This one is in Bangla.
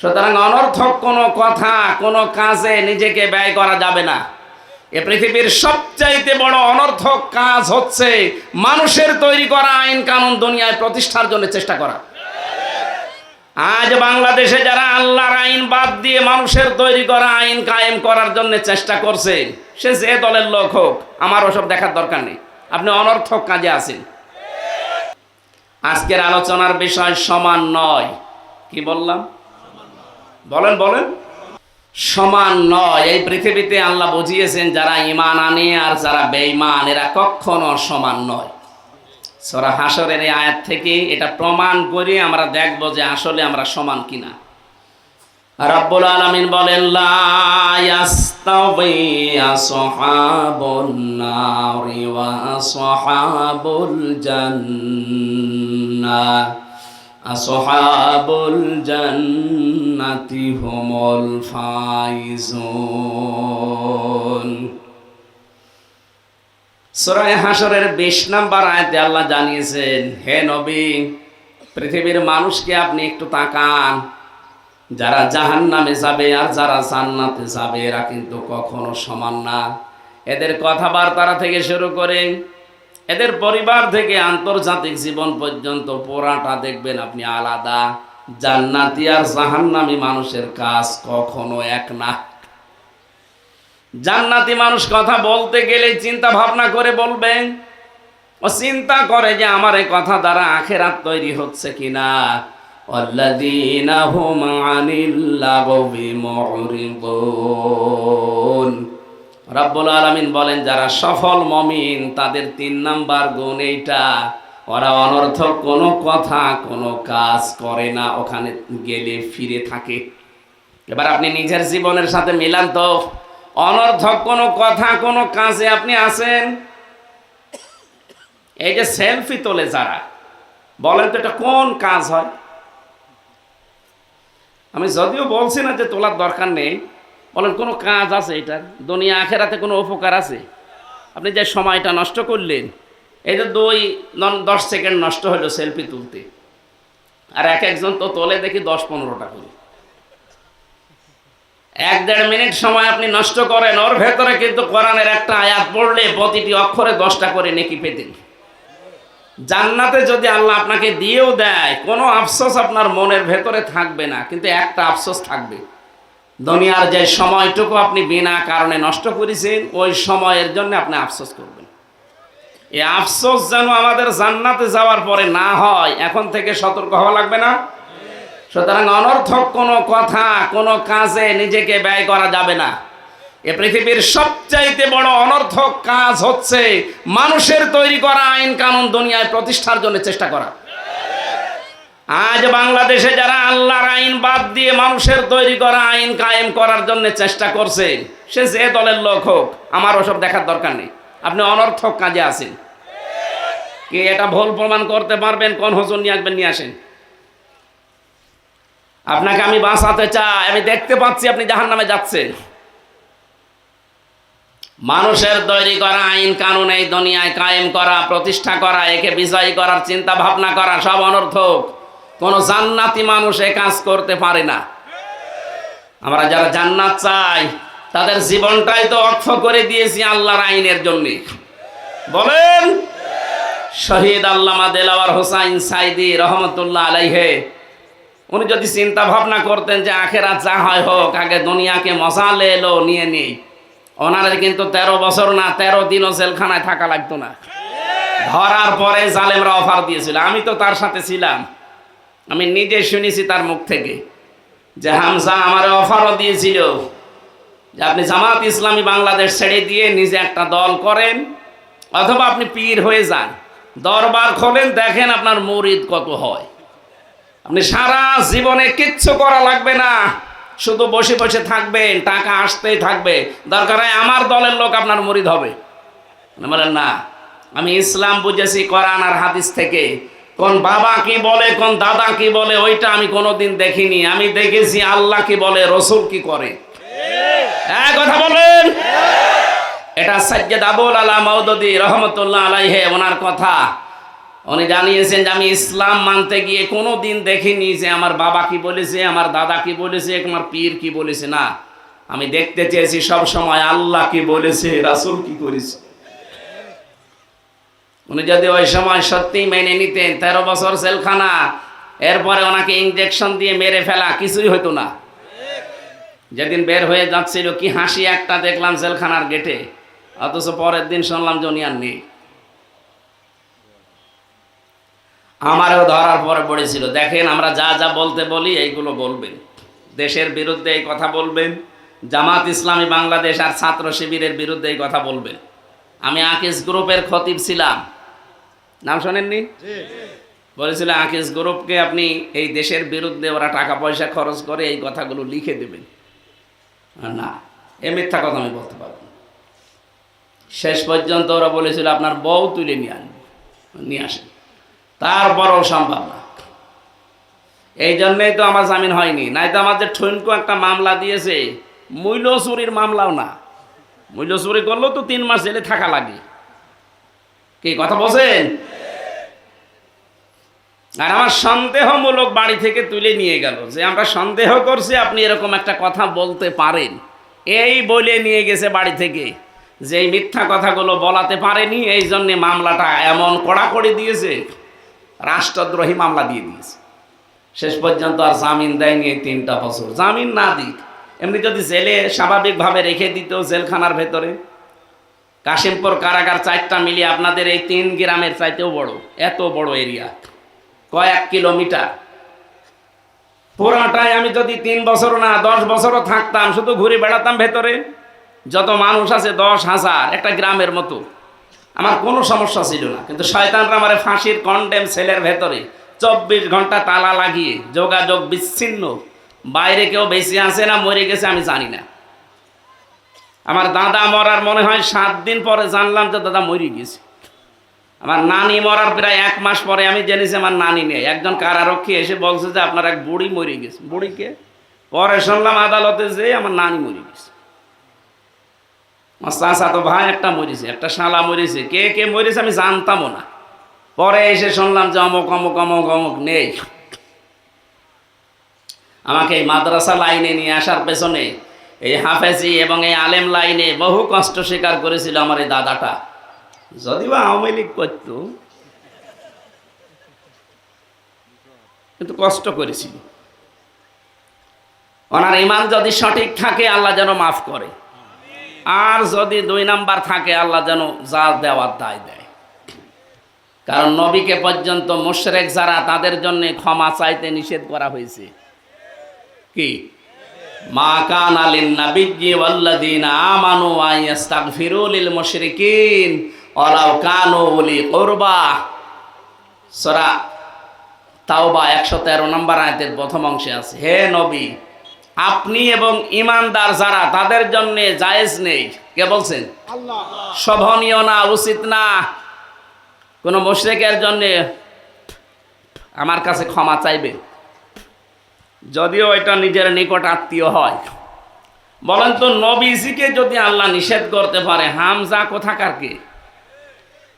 সুতরাং অনর্থক কোনো কথা, কোনো কাজে নিজেকে ব্যয় করা যাবে না। এ পৃথিবীর সবচাইতে বড় অনর্থক কাজ হচ্ছে মানুষের তৈরি করা আইন কানুন দুনিয়ায় প্রতিষ্ঠার জন্য চেষ্টা করা। আজ বাংলাদেশে যারা আল্লাহর আইন বাদ দিয়ে মানুষের তৈরি করা আইন কায়েম করার জন্য চেষ্টা করছে, সে যে দলের লোক হোক, আমার ওসব দেখার দরকার নেই। আপনি অনর্থক কাজে আছেন। আজকের আলোচনার বিষয় সমান নয়। কি বললাম? বলেন বলেন। সমান নয়। এই পৃথিবীতে আল্লাহ বুঝিয়েছেন, যারা ইমান আনে আর যারা বেঈমান, এরা কখনো সমান নয়। সরা হাসরের এই আয়াত থেকে এটা প্রমাণ করে আমরা দেখব যে আসলে আমরা সমান কিনা। রব্বুল আলামিন বলেন, লা ইয়াস্তাওয়ি আসহাবুন নারি ওয়া জান্নাহ। আসহাবুল জান্নাতি হুমুল ফাইজুন। সূরা হাসরের 20 নাম্বার আয়াতে আল্লাহ জানিয়েছেন, হে নবী, পৃথিবীর মানুষকে আপনি একটু তাকান। যারা জাহান নামে যাবে আর যারা জান্নাতে যাবে, এরা কিন্তু কখনো সমান না। এদের কথাবার্তা থেকে শুরু করে এদের পরিবার থেকে আন্তর্জাতিক জীবন পর্যন্ত পোড়াটা দেখবেন আপনি আলাদা। জান্নাতি আর জাহান্নামি মানুষের কাজ কখনো এক না। জান্নাতি মানুষ কথা বলতে গেলে চিন্তা ভাবনা করে বলবেন, ও চিন্তা করে যে আমার এই কথা দ্বারা আখেরাত তৈরি হচ্ছে কিনা। অল্লাদিনা হুম আনিল্লাহ রব্বুল আলামিন বলেন, যারা সফল মমিন, তাদের তিন নাম্বার গুণ এইটা, ওরা অনর্থক কোনো কথা, কোনো কাজ করে না, ওখানে গেলে ফিরে থাকে। এবার আপনি নিজের জীবনের সাথে মিলান তো। অনর্থক কোনো কথা, কোনো কাজে আপনি আছেন? এই যে সেলফি তোলে যারা, বলেন তো এটা কোন কাজ হয়? আমি যদিও বলছি না যে তোলার দরকার নেই বলেন, কোনো কাজ আছে এটার? দুনিয়া আখেরাতে কোনো উপকার আছে? আপনি যে সময়টা নষ্ট করলেন, এই যে দুই দশ সেকেন্ড নষ্ট হলো সেলফি তুলতে। আর এক একজন তো তোলে দেখি দশ পনেরোটা করে। এক দেড় মিনিট সময় আপনি নষ্ট করেন, ওর ভেতরে কিন্তু কোরআনের একটা আয়াত পড়লে প্রতিটি অক্ষরে দশটা করে নেকি পেতেন। জান্নাতে যদি আল্লাহ আপনাকে দিয়েও দেয়, কোনো আফসোস আপনার মনের ভেতরে থাকবে না, কিন্তু একটা আফসোস থাকবে। দুনিয়ার যে সময়টুকু আপনি বিনা কারণে নষ্ট করেছেন, ওই সময়ের জন্য আপনি আফসোস করবেন। এই আফসোস যেন আমাদের জান্নাতে যাওয়ার পরে না হয়, এখন থেকে সতর্ক হওয়া লাগবে না। সুতরাং অনর্থক কোনো কথা, কোনো কাজে নিজেকে ব্যয় করা যাবে না। এ পৃথিবীর সবচাইতে বড় অনর্থক কাজ হচ্ছে মানুষের তৈরি করা আইন কানুন দুনিয়ায় প্রতিষ্ঠার জন্য চেষ্টা করা। আজ বাংলাদেশে যারা আল্লাহর আইন বাদ দিয়ে মানুষের তৈরি করা আইন কায়েম করার জন্য চেষ্টা করছে, সে যে দলের লোক হোক, আমার ওসব দেখার দরকার নেই। আপনি অনর্থক কাজে আছেন। কি এটা ভুল প্রমাণ করতে পারবেন, কোন হজুর নিয়ে আসবেন, নিয়ে আসেন। আপনাকে আমি বাঁচাতে চাই, আমি দেখতে পাচ্ছি আপনি জাহান নামে যাচ্ছেন। মানুষের তৈরি করা আইন কানুন এই দুনিয়ায় কায়েম করা, প্রতিষ্ঠা করা, একে বিজয়ী করার চিন্তা ভাবনা করা, সব অনর্থক। কোন জান্নাতি মানুষ এ কাজ করতে পারে না। আমরা যারা জান্নাত চাই, তাদের জীবনটাই তো অক্ষ করে দিয়েছি আল্লাহর আইনের জন্য। বলেন? শহীদ আল্লামা দেলাওয়ার হোসাইন সাইদি রহমতুল্লাহ আলাইহে, উনি যদি চিন্তা ভাবনা করতেন যে আখেরা যা হয় হোক, আগে দুনিয়াকে মশালে এলো নিয়ে নেই। ওনাদের কিন্তু তেরো বছর না, তেরো দিনও জেলখানায় থাকা লাগতো না। ধরার পরে জালেমরা অফার দিয়েছিল। আমি তো তার সাথে ছিলাম। আমি নিজে শুনেছি তার মুখ থেকে যে হামজা আমার অফারও দিয়েছিল যে আপনি জামাত ইসলামী বাংলাদেশ ছেড়ে দিয়ে নিজে একটা দল করেন, অথবা আপনি পীর হয়ে যান। দরবার খোলেন, দেখেন আপনার মরিদ কত হয়। আপনি সারা জীবনে কিচ্ছু করা লাগবে না, শুধু বসে বসে থাকবেন, টাকা আসতেই থাকবে। দরকার হয় আমার দলের লোক আপনার মরিদ হবে। বলেন না, আমি ইসলাম বুঝেছি কোরআন আর হাদিস থেকে। কোন বাবা কি বলে, কোন দাদা কি বলে, ওইটা আমি কোনোদিন দেখিনি। আমি দেখেছি আল্লাহ কি বলে, রসুল কি করে। হ্যাঁ কথা বলেন এটা সাজ্জাদ আবুল আলা মৌদুদি রহমতুল্লাহ আলাইহে, ওনার কথা। উনি জানিয়েছেন যে, আমি ইসলাম মানতে গিয়ে কোনো দিন দেখিনি যে, আমার বাবা কি বলেছে, আমার দাদা কি বলেছে, আমার পীর কি বলেছে। না, আমি দেখতে চেয়েছি সব সময় আল্লাহ কি বলেছে, রাসূল কি করেছে। উনি যদি ওই সময় সত্যিই মেনে নিতেন, তেরো বছর সেলখানা এরপরে ওনাকে ইঞ্জেকশন দিয়ে মেরে ফেলা, কিছুই হতো না। যেদিন বের হয়ে যাচ্ছিল, কি হাসি একটা দেখলাম জেলখানার গেটে অথচ পরের দিন শুনলাম যে উনি আর নেই। আমারও ধরার পরে পড়েছিল, দেখেন আমরা যা যা বলতে বলি, এইগুলো বলবেন। দেশের বিরুদ্ধে এই কথা বলবেন, জামাত ইসলামী বাংলাদেশ আর ছাত্র শিবিরের বিরুদ্ধে এই কথা বলবেন। আমি আকিস গ্রুপের খতিব ছিলাম। নাম শোনেননি? বলেছিল আকিস গ্রুপকে আপনি এই দেশের বিরুদ্ধে ওরা টাকা পয়সা খরচ করে এই কথাগুলো লিখে দেবেন। না এ মিথ্যা কথা আমি বলতে পারব শেষ পর্যন্ত ওরা বলেছিল আপনার বউ তুলে নিয়ে আনব নিয়ে আসেন। তারপরও সম্ভব না। এই জন্যই তো আমার জামিন হয়নি। নাই তো আমার যে ঠনকু একটা মামলা দিয়েছে। মূল্য চুরির মামলাও না। মূল্য চুরি করলেও তো তিন মাস জেলে থাকা লাগে। কি কথা বলছেন? আর আমার সন্দেহমূলক বাড়ি থেকে তুলে নিয়ে গেল যে আমরা সন্দেহ করছি আপনি এরকম একটা কথা বলতে পারেন। এই বলে নিয়ে গেছে বাড়ি থেকে যে মিথ্যা কথাগুলো বলাতে পারেনি, এই জন্যে মামলাটা এমন কড়াকড়ি দিয়েছে, রাষ্ট্রদ্রোহী মামলা দিয়ে দিয়েছে। শেষ পর্যন্ত আর জামিন দেয়নি এই তিনটা বছর। জামিন না দিক, এমনি যদি জেলে স্বাভাবিকভাবে রেখে দিত জেলখানার ভেতরে কাশিমপুর কারাগার চারটা মিলিয়ে আপনাদের এই তিন গ্রামের চাইতেও বড়, এত বড় এরিয়া, কয়েক কিলোমিটার। পুরাটাই আমি যদি তিন বছর না, দশ বছরও থাকতাম, শুধু ঘুরে বেড়াতাম ভেতরে। যত মানুষ আছে, দশ হাজার, একটা গ্রামের মতো। আমার কোনো সমস্যা ছিল না, কিন্তু শয়তানরা আমার ফাঁসির কন্ডেম সেলের ভেতরে চব্বিশ ঘণ্টা তালা লাগিয়ে যোগাযোগ বিচ্ছিন্ন। বাইরে কেউ বেশি আসে না, মরে গেছে আমি জানি না। আমার দাদা মরার মনে হয় সাত দিন পরে জানলাম যে দাদা মরে গেছে। আমার নানি মরার প্রায় এক মাস পরে আমি জেনেছি আমার নানি নেই। একজন কারারক্ষী এসে বলছে যে আপনার এক বুড়ি মরে গেছে। বুড়িকে পরে শুনলাম আদালতে যে আমার নানি মরে গেছে। আমার চাষা তো ভাই একটা মরেছে, একটা শালা মরেছে। কে কে মরেছে আমি জানতামও না। পরে এসে শুনলাম যে অমুক অমুক অমুক অমুক নেই। আমাকে এই মাদ্রাসা লাইনে নিয়ে আসার পেছনে এই হাফেজি এবং এই আলেম লাইনে বহু কষ্ট স্বীকার করেছিল আমার এই দাদাটা। যদিও আওয়ামী লীগ করতো, কিন্তু কষ্ট করেছিল। ওনার ইমান যদি সঠিক থাকে, আল্লাহ যেন মাফ করে। আর যদি দুই নাম্বার থাকে, আল্লাহ যেন যা দেওয়ার দায় দেয়। কারণ নবীকে পর্যন্ত মুশরেক যারা, তাদের জন্য ক্ষমা চাইতে নিষেধ করা হয়েছে। কি? মা কান আলিন নাবিজ্জি ওয়াল্লাযীনা আমানু আয়াস্তাগফিরু লিল মুশরিকিন। ওয়ালাউ কানু উলি কুরবা। সূরা তাওবা 113 নম্বর আয়াতের প্রথম অংশে আছে হে নবী আপনি এবং ইমানদার যারা তাদের জন্য জায়েজ নেই। কে বলছেন? শোভনীয় না উচিত না। কোনো মুশরিকের জন্য আমার কাছে ক্ষমা চাইবে? যদিও এটা নিজের নিকট আত্মীয় হয়। বলেন তো, নবীজিকে যদি আল্লাহ নিষেধ করতে পারে, হামজা কোথাকার কে?